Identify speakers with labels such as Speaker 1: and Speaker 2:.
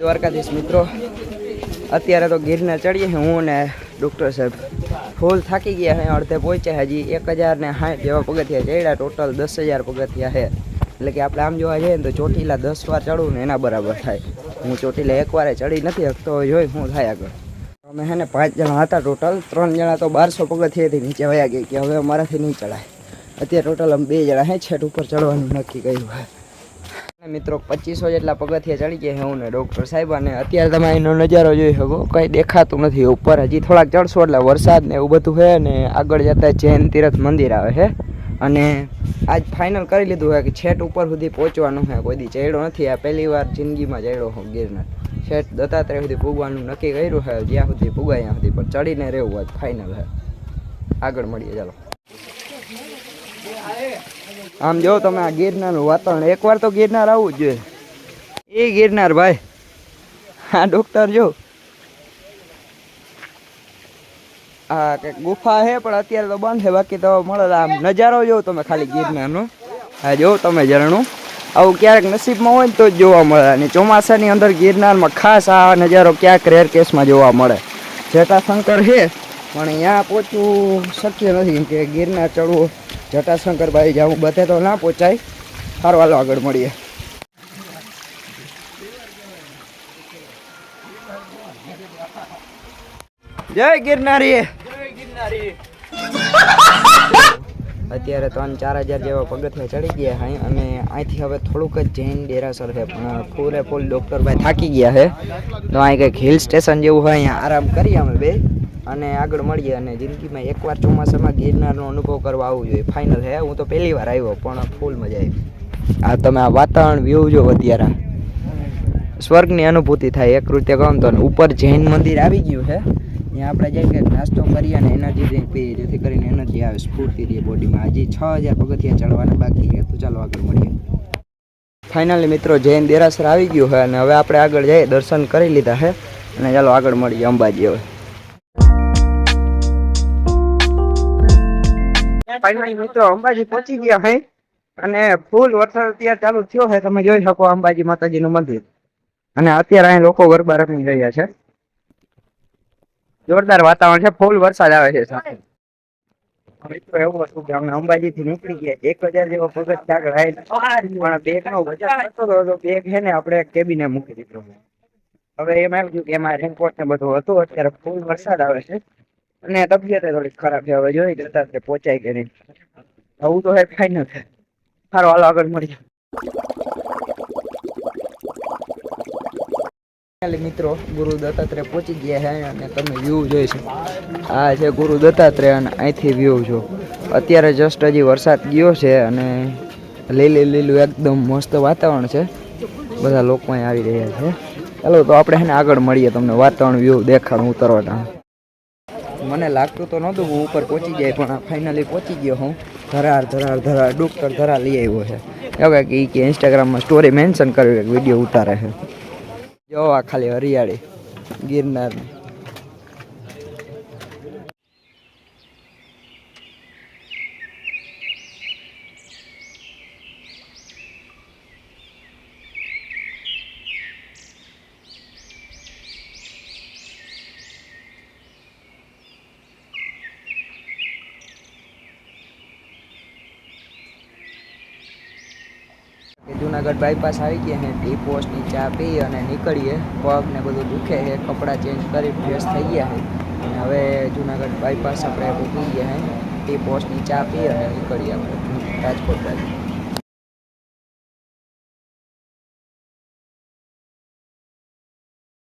Speaker 1: દ્વારકાધીશ મિત્રો, અત્યારે તો ગિરનાર ચડીએ છીએ હું ને ડૉક્ટર સાહેબ. ફૂલ થાકી ગયા છે, અડધે પહોંચ્યા હજી એક હજાર ને સાઠ જેવા પગથિયા ચડ્યા, ટોટલ દસ હજાર પગથિયા છે. એટલે કે આપણે આમ જોવા જઈએ ને તો ચોટીલા દસ વાર ચડવું ને એના બરાબર થાય. હું ચોટીલા એક વારે ચડી નથી શકતો, જોઈ શું થાય આગળ. અમે હે ને પાંચ જણા હતા ટોટલ, ત્રણ જણા તો બારસો પગથિયાથી નીચે વયા ગઈ કે હવે અમારાથી નહીં ચડાય. અત્યારે ટોટલ અમે બે જણા હે છેટ ઉપર ચડવાનું નક્કી કર્યું મિત્રો, પચીસો જેટલા પગથિયા ચડી ગયા હું ને ડૉક્ટર સાહેબ, અને અત્યારે તમે એનો નજારો જોઈ શકો. કંઈ દેખાતું નથી ઉપર. હજી થોડાક ચડશો એટલે વરસાદ ને એવું બધું છે ને આગળ જતા જૈન તીરથ મંદિર આવે છે. અને આજ ફાઇનલ કરી લીધું છે કે છેટ ઉપર સુધી પહોંચવાનું છે. કોઈ દી ચડ્યો નથી. આ પહેલી વાર જિંદગીમાં ચડ્યો હું ગિરનાર. છેટ દત્તાત્રેય સુધી પૂગવાનું નક્કી કર્યું છે. જ્યાં સુધી પૂગાય ત્યાં સુધી. પણ ચડીને રહેવું આજ ફાઇનલ છે. આગળ મળીએ, ચાલો. આમ જો તમે આ ગિરનારનું વાતાવરણ, એકવાર તો ગિરનાર આવવું જ જોઈએ. એ ગિરનાર ભાઈ હા ડોક્ટર જો. હા કે ગુફા છે પણ અત્યારે તો બંધ છે બાકી તો મળે આમ નજારો જોવો તમે ખાલી ગિરનારનો. હા જો તમે ઝરણું આવું ક્યારેક નસીબમાં હોય ને તો જ જોવા મળે. અને ચોમાસાની અંદર ગિરનારમાં ખાસ આ નજારો ક્યાંક રેર કેસમાં જોવા મળે. જટાશંકર છે, પણ અહીંયા પહોંચવું શક્ય નથી કે ગિરનાર ચડવું જટાશંકર ભાઈ જાઉં બધે તો ના પહોંચાય સારું હાલો આગળ મળીએ. જય ગિરનારી. અત્યારે ત્રણ ચાર હજાર જેવા પગથિયા ચડી ગયા છે અને અહીંથી હવે થોડુંક જ જૈન ડેરાસર છે, પણ ફૂલે ફૂલ ડૉક્ટરભાઈ થાકી ગયા છે તો અહીં કંઈક હિલ સ્ટેશન જેવું હોય, અહીંયા આરામ કરીએ અમે બે. અને આગળ મળીએ અને જિંદગીમાં એકવાર ચોમાસામાં ગિરનારનો અનુભવ કરવા આવવું જોઈએ. ફાઇનલ હે, હું તો પહેલી વાર આવ્યો, પણ ફૂલ મજા આવી. આ તમે આ વાતાવરણ વ્યૂ જો અત્યારે સ્વર્ગની અનુભૂતિ થાય, એક રીતે કહું તો. ઉપર જૈન મંદિર આવી ગયું છે ત્યાં આપણે જઈ કંઈક નાસ્તો કરીએ અને એનર્જી ડ્રિંક પીએ, જેથી કરીને એનર્જી આવે, સ્ફૂર્તિ રહે બોડીમાં. હજી છ હજાર પગથિયા ચડવાના બાકી છે, તો ચાલો આગળ મળીએ. ફાઇનલી મિત્રો, જૈન દેરાસર આવી ગયું છે અને હવે આપણે આગળ જઈએ, દર્શન કરી લીધા છે અને ચાલો આગળ મળીએ અંબાજી હવે. ફાઇનલી મિત્રો અંબાજી પહોંચી ગયા હે. અને ફૂલ વરસાદ અત્યારે ચાલુ થયો છે તમે જોઈ શકો અંબાજી માતાજીનું મંદિર. અને અત્યારે અહીં લોકો ગરબા રમી રહ્યા છે. જોરદાર વાતાવરણ છે, ફૂલ વરસાદ આવે છે સાથે. મિત્રો, એવું હતું કે અમે અંબાજી થી નીકળી ગયા. એક હજાર જેવો પગથ આગળ પણ બેગ નો વજન થતો હતો. બેગ છે ને આપણે કેબિને મૂકી દીધો. હવે એમ આવ્યું કે એમાં રેનકોટ ને બધું હતું. અત્યારે ફૂલ વરસાદ આવે છે. અને તબિયત થોડી ખરાબ છે. હવે જોઈ જતા તે કે નહીં આવું તો હે ફાઈનલ છે સારો હાલો આગળ મળીએ. મિત્રો, ગુરુ દત્તાત્રેય પહોંચી ગયા છે અને તમે વ્યૂ જોઈ શકો. આ છે ગુરુ દત્તાત્રેય અને અહીંથી વ્યૂ જો. અત્યારે જસ્ટ હજી વરસાદ ગયો છે અને લીલી લીલું એકદમ મસ્ત વાતાવરણ છે. બધા લોકો અહીં આવી રહ્યા છે. ચાલો તો આપણે છે ને આગળ મળીએ તમને વાતાવરણ વ્યૂ દેખાડું ઉતરવાના. મને લાગતું તો નહોતું હું ઉપર પહોંચી જાય, પણ ફાઇનલી પહોંચી ગયો હું. ધરાર ધરાર ધરાર ડુક્કર ધરા લઈ આવ્યો છે. એવું કે કે ઇન્સ્ટાગ્રામમાં સ્ટોરી મેન્શન કર્યું કે વીડિયો ઉતારે છે. જો આ ખાલી હરિયાળી ગિરનાર કે જુનાગઢ બાયપાસ આવી ગયા ને ટી પોસ્ટની ચા પી અને નીકળીએ. પગ ને બધું દુખે છે કપડાં ચેન્જ કરી ફ્રેશ થઈ ગયા છે અને હવે જુનાગઢ બાયપાસ આપણે પૂકી ગયા છે ટી પોસ્ટની ચા પી અને નીકળીએ આપણે રાજકોટ બાજુ.